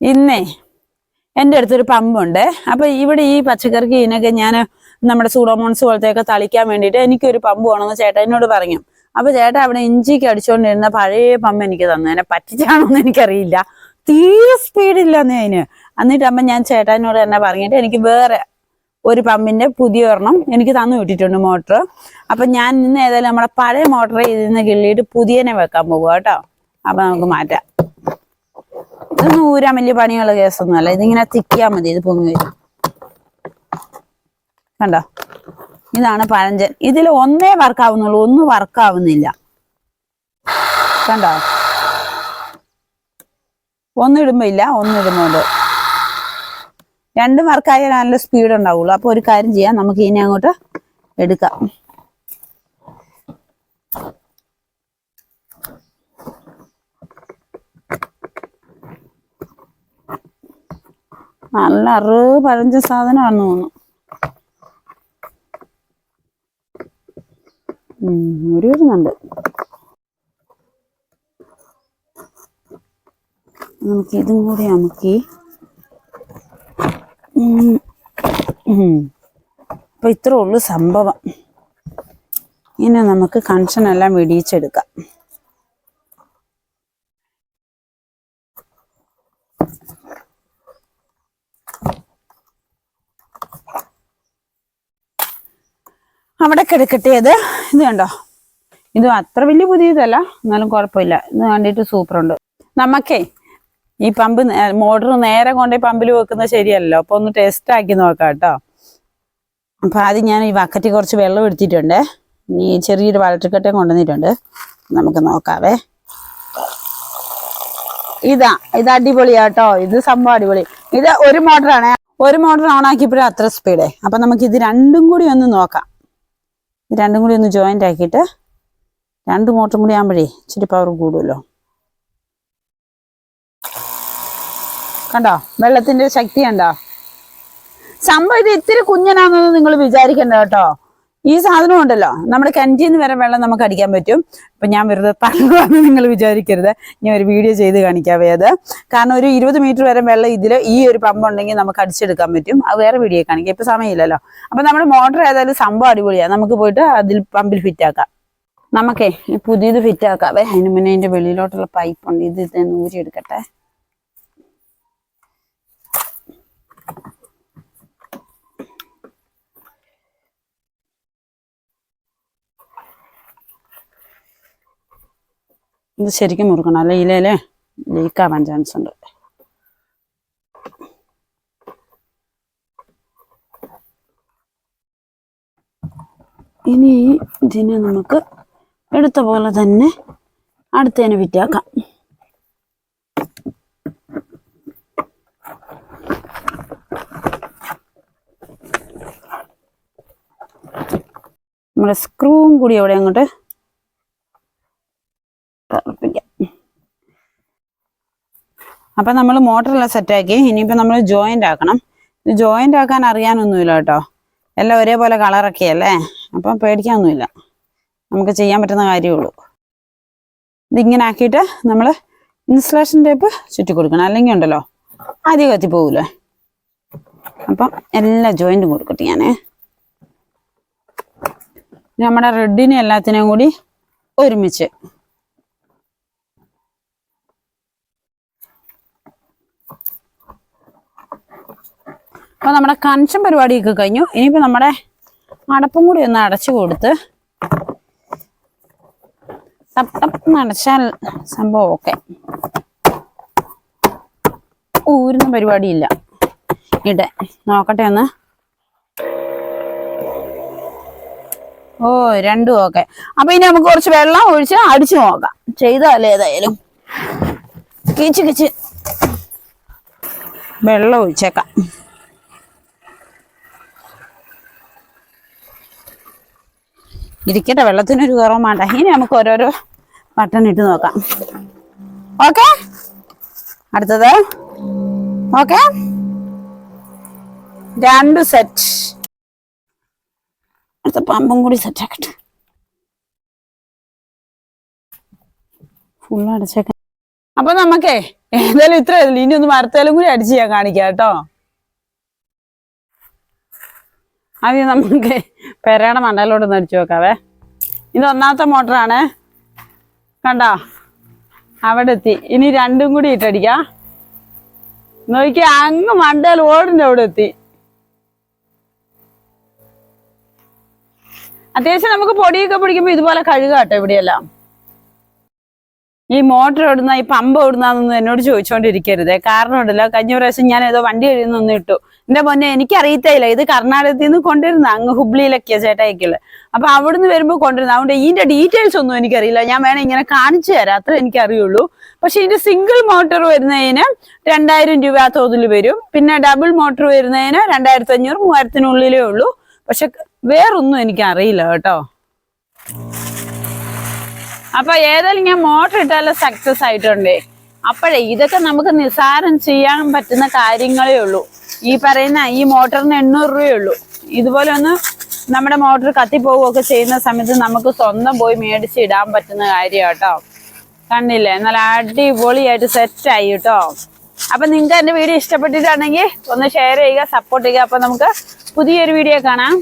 ഇന്നേ എന്റെ അടുത്തൊരു പമ്പുണ്ട്. അപ്പൊ ഇവിടെ ഈ പച്ചക്കറിക്ക് ഇതിനൊക്കെ ഞാൻ നമ്മുടെ സൂഡോമോൺസ് പോലത്തെയൊക്കെ തളിക്കാൻ വേണ്ടിയിട്ട് എനിക്കൊരു പമ്പ് വേണമെന്ന് ചേട്ടൻ എന്നോട് പറഞ്ഞു. അപ്പൊ ചേട്ടൻ അവിടെ ഇഞ്ചിക്ക് അടിച്ചുകൊണ്ടിരുന്ന പഴയ പമ്പ് എനിക്ക് തന്നു. എന്നെ പറ്റിച്ചാണോന്ന് എനിക്കറിയില്ല. തീരെ സ്പീഡില്ലെന്നേ അതിന്. എന്നിട്ടാകുമ്പോൾ ഞാൻ ചേട്ടനോട് തന്നെ പറഞ്ഞിട്ട് എനിക്ക് വേറെ ഒരു പമ്പിന്റെ പുതിയ ഒരെണ്ണം എനിക്ക് തന്നു വിട്ടിട്ടുണ്ട് മോട്ടർ അപ്പൊ ഞാൻ ഇന്ന് ഏതായാലും നമ്മളെ പഴയ മോട്ടർ ഇതിൽ നിന്ന് കിള്ളിയിട്ട് പുതിയനെ വെക്കാൻ പോകുക കേട്ടോ. അപ്പൊ നമുക്ക് മാറ്റാം. ഇതൊന്നും ഊരാൻ വലിയ പണിയുള്ള കേസൊന്നുമല്ല ഇതിങ്ങനെ തിക്കിയാൽ മതി. ഇത് പൊങ്ങി വരും. കണ്ടോ? ഇതാണ് പഴഞ്ചൻ. ഇതിൽ ഒന്നേ വർക്കാവുന്നുള്ളൂ. ഒന്നും വർക്കാവുന്നില്ല. കണ്ടോ? ഒന്നിടുമ്പോ ഇല്ല ഒന്നിടുന്നുണ്ട്. രണ്ടും വർക്കായാൽ നല്ല സ്പീഡ് ഉണ്ടാവുള്ളൂ അപ്പൊ ഒരു കാര്യം ചെയ്യാം. നമുക്ക് ഇനി അങ്ങോട്ട് എടുക്കാം. നല്ല അറ് പഴഞ്ച സാധനമാണെന്ന് തോന്നുന്നു. ഒരു നമുക്ക് ഇതും കൂടി നമുക്ക് അപ്പൊ ഇത്രേ ഉള്ളു സംഭവം. ഇനി നമുക്ക് കൺഷൻ എല്ലാം വെടിയിച്ചെടുക്കാം. അവിടെ കിടക്കട്ടിയത് ഇത്. കണ്ടോ? ഇത് അത്ര വലിയ പുതിയതല്ല. എന്നാലും കുഴപ്പമില്ല. ഇത് കണ്ടിട്ട് സൂപ്പറുണ്ട് നമുക്കേ ഈ പമ്പ് മോട്ടർ നേരെ കൊണ്ടുപോയി പമ്പിൽ വെക്കുന്നത് ശരിയല്ലോ അപ്പൊ ഒന്ന് ടെസ്റ്റ് ആക്കി നോക്കാം കേട്ടോ. അപ്പൊ ആദ്യം ഞാൻ ഈ ബക്കറ്റിൽ കുറച്ച് വെള്ളം എടുത്തിട്ടുണ്ട്. ഈ ചെറിയൊരു വളർച്ചക്കട്ടയും കൊണ്ടുവന്നിട്ടുണ്ട്. നമുക്ക് നോക്കാവേ. ഇതാ ഇത് അടിപൊളിയാട്ടോ ഇത് സംഭവം അടിപൊളി. ഇത് ഒരു മോട്ടറാണ്. ഒരു മോട്ടർ ഓൺ ആക്കിയപ്പോഴും അത്ര സ്പീഡേ അപ്പൊ നമുക്ക് ഇത് രണ്ടും കൂടി ഒന്ന് നോക്കാം. രണ്ടും കൂടി ഒന്ന് ജോയിന്റ് ആക്കിയിട്ട് രണ്ട് മോട്ടറും കൂടി ആകുമ്പോഴേ ഇച്ചിരി പവർ കൂടുമല്ലോ കണ്ടോ? വെള്ളത്തിന്റെ ശക്തി കണ്ടോ? സംഭവം ഇത് ഇത്തിരി കുഞ്ഞനാണെന്ന് നിങ്ങൾ വിചാരിക്കണ്ട കേട്ടോ. ഈ സാധനം ഉണ്ടല്ലോ. നമ്മുടെ കിണറ്റിന്ന് വരെ വെള്ളം നമുക്ക് അടിക്കാൻ പറ്റും. അപ്പൊ ഞാൻ വെറുതെ തള്ളുവാന്ന് നിങ്ങൾ വിചാരിക്കരുത്. ഞാൻ ഒരു വീഡിയോ ചെയ്ത് കാണിക്കാവേ അത്. കാരണം ഒരു ഇരുപത് മീറ്റർ വരെ വെള്ളം ഇതിൽ ഈ ഒരു പമ്പ് ഉണ്ടെങ്കിൽ നമുക്ക് അടിച്ചെടുക്കാൻ പറ്റും. അത് വേറെ വീഡിയോ കാണിക്കാം. ഇപ്പൊ സമയമില്ലല്ലോ. അപ്പൊ നമ്മുടെ മോട്ടർ ഏതായാലും സംഭവം അടിപൊളിയാണ് നമുക്ക് പോയിട്ട് അതിൽ പമ്പിൽ ഫിറ്റ് ആക്കാം. നമുക്കേ പുതിയത് ഫിറ്റ് അതെ അതിന് മുന്നേ അതിന്റെ വെളിയിലോട്ടുള്ള പൈപ്പ് ഉണ്ട്. ഇത് ഇത് ഊരി ഇത് ശരിക്കും മുറുക്കണം. അല്ലെ ഇലയിലെ ലീക്ക് ആവാൻ ചാൻസ് ഉണ്ട്. ഇനി ഇതിനെ നമുക്ക് എടുത്ത പോലെ തന്നെ അടുത്തതിന് വിറ്റാക്കാം. നമ്മുടെ സ്ക്രൂവും കൂടി അവിടെ അങ്ങോട്ട് അപ്പൊ നമ്മൾ മോട്ടറെല്ലാം സെറ്റാക്കി ഇനിയിപ്പോൾ നമ്മൾ ജോയിന്റ് ആക്കണം. ഇത് ജോയിന്റ് ആക്കാൻ അറിയാനൊന്നുമില്ല കേട്ടോ. എല്ലാം ഒരേപോലെ കളറൊക്കെ അല്ലേ അപ്പൊ പേടിക്കാനൊന്നുമില്ല. നമുക്ക് ചെയ്യാൻ പറ്റുന്ന കാര്യമുള്ളൂ. ഇതിങ്ങനെ ആക്കിയിട്ട് നമ്മൾ ഇൻസുലേഷൻ ടേപ്പ് ചുറ്റി കൊടുക്കണം. അല്ലെങ്കിൽ ഉണ്ടല്ലോ ആദ്യം കത്തി പോകൂലേ അപ്പം എല്ലാ ജോയിന്റും കൊടുക്കട്ടെ ഞാനേ. നമ്മുടെ റെഡിനെ എല്ലാത്തിനെയും കൂടി ഒരുമിച്ച്. അപ്പൊ നമ്മുടെ കൺഷൻ പരിപാടിയൊക്കെ കഴിഞ്ഞു. ഇനിയിപ്പോൾ നമ്മുടെ അടപ്പും കൂടി ഒന്ന് അടച്ചു കൊടുത്ത് ടപ്പ് ടപ്പ് സംഭവം ഓക്കെ. ഊരുന്ന പരിപാടിയില്ല. ഇടെ നോക്കട്ടെ ഒന്ന്. ഓ രണ്ടും ഓക്കെ. അപ്പൊ ഇനി നമുക്ക് കുറച്ച് വെള്ളം ഒഴിച്ച് അടിച്ചു നോക്കാം. ചെയ്താലേ ഏതായാലും. കിച്ച് കിച്ച്. വെള്ളം ഒഴിച്ചേക്കാം. ഇരിക്കട്ടെ വെള്ളത്തിനൊരു കുറവും വേണ്ട. ഇനി നമുക്ക് ഓരോരോ ബട്ടൺ ഇട്ട് നോക്കാം. ഓക്കെ അടുത്തത്. ഓക്കെ രണ്ട് സെറ്റ് അടുത്ത പമ്പും കൂടി സെറ്റ് ആക്കട്ടെ. ഫുള്ള് അടച്ചേക്കാം അപ്പൊ നമുക്കേ ഏതായാലും ഇത്ര ഇനി ഒന്ന് മരത്തേലും കൂടി അടിച്ച് ഞാൻ കാണിക്കാം കേട്ടോ. ആദ്യം നമുക്ക് പെരയുടെ മണ്ടയിലോട്ടൊന്ന് അടിച്ചു നോക്കാവേ ഇത് ഒന്നാമത്തെ മോട്ടറാണ്. കണ്ടോ? അവിടെ എത്തി. ഇനി രണ്ടും കൂടി ഇട്ടടിക്കാം. നോക്കി അങ്ങ് മണ്ടയിൽ ഓടിന്റെ അവിടെ എത്തി. അത്യാവശ്യം നമുക്ക് പൊടിയൊക്കെ പിടിക്കുമ്പോൾ ഇതുപോലെ കഴുകാട്ടോ ഇവിടെയെല്ലാം. ഈ മോട്ടർ ഇടുന്ന ഈ പമ്പ് ഇടുന്നതെന്ന് എന്നോട് ചോദിച്ചുകൊണ്ടിരിക്കരുത് കാരണം ഉണ്ടല്ലോ കഴിഞ്ഞ പ്രാവശ്യം ഞാൻ ഏതോ വണ്ടി കഴിയുന്നൊന്നും ഇട്ടു. എന്റെ പൊന്നെ എനിക്ക് അറിയത്തില്ല ഇത് കർണാടകത്തിൽ നിന്ന് കൊണ്ടുവരുന്ന അങ്ങ് ഹുബ്ലിയിലൊക്കെയാ ചേട്ടായിക്കൽ അപ്പൊ അവിടുന്ന് വരുമ്പോൾ കൊണ്ടുവരുന്ന അതുകൊണ്ട് ഇതിന്റെ ഡീറ്റെയിൽസ് ഒന്നും എനിക്കറിയില്ല. ഞാൻ വേണേ ഇങ്ങനെ കാണിച്ചു തരാം. അത്ര എനിക്ക് അറിയുള്ളൂ പക്ഷെ ഇതിന്റെ സിംഗിൾ മോട്ടോർ വരുന്നതിന് രണ്ടായിരം രൂപ ആ തോതിൽ വരും. പിന്നെ ഡബിൾ മോട്ടോർ വരുന്നതിന് രണ്ടായിരത്തി അഞ്ഞൂറ് മൂവായിരത്തിനുള്ളിലേ ഉള്ളൂ. പക്ഷെ വേറൊന്നും എനിക്ക് അറിയില്ല കേട്ടോ. അപ്പൊ ഏതായാലും ഞാൻ മോട്ടർ ഇട്ടാലും സക്സസ് ആയിട്ടുണ്ടേ. അപ്പോഴേ ഇതൊക്കെ നമുക്ക് നിസ്സാരം ചെയ്യാൻ പറ്റുന്ന കാര്യങ്ങളേ ഉള്ളൂ. ഈ പറയുന്ന ഈ മോട്ടറിന് എണ്ണൂറ് രൂപയേ ഉള്ളൂ ഇതുപോലെ ഒന്ന് നമ്മുടെ മോട്ടർ കത്തിപ്പോവുകയൊക്കെ ചെയ്യുന്ന സമയത്ത് നമുക്ക് സ്വന്തം പോയി മേടിച്ച് ഇടാൻ പറ്റുന്ന കാര്യം കേട്ടോ കണ്ടില്ലേ? നല്ല അടിപൊളിയായിട്ട് സെറ്റ് ആയി കേട്ടോ അപ്പൊ നിങ്ങൾക്ക് എന്റെ വീഡിയോ ഇഷ്ടപ്പെട്ടിട്ടാണെങ്കിൽ ഒന്ന് ഷെയർ ചെയ്യുക സപ്പോർട്ട് ചെയ്യുക. അപ്പൊ നമുക്ക് പുതിയൊരു വീഡിയോ കാണാം.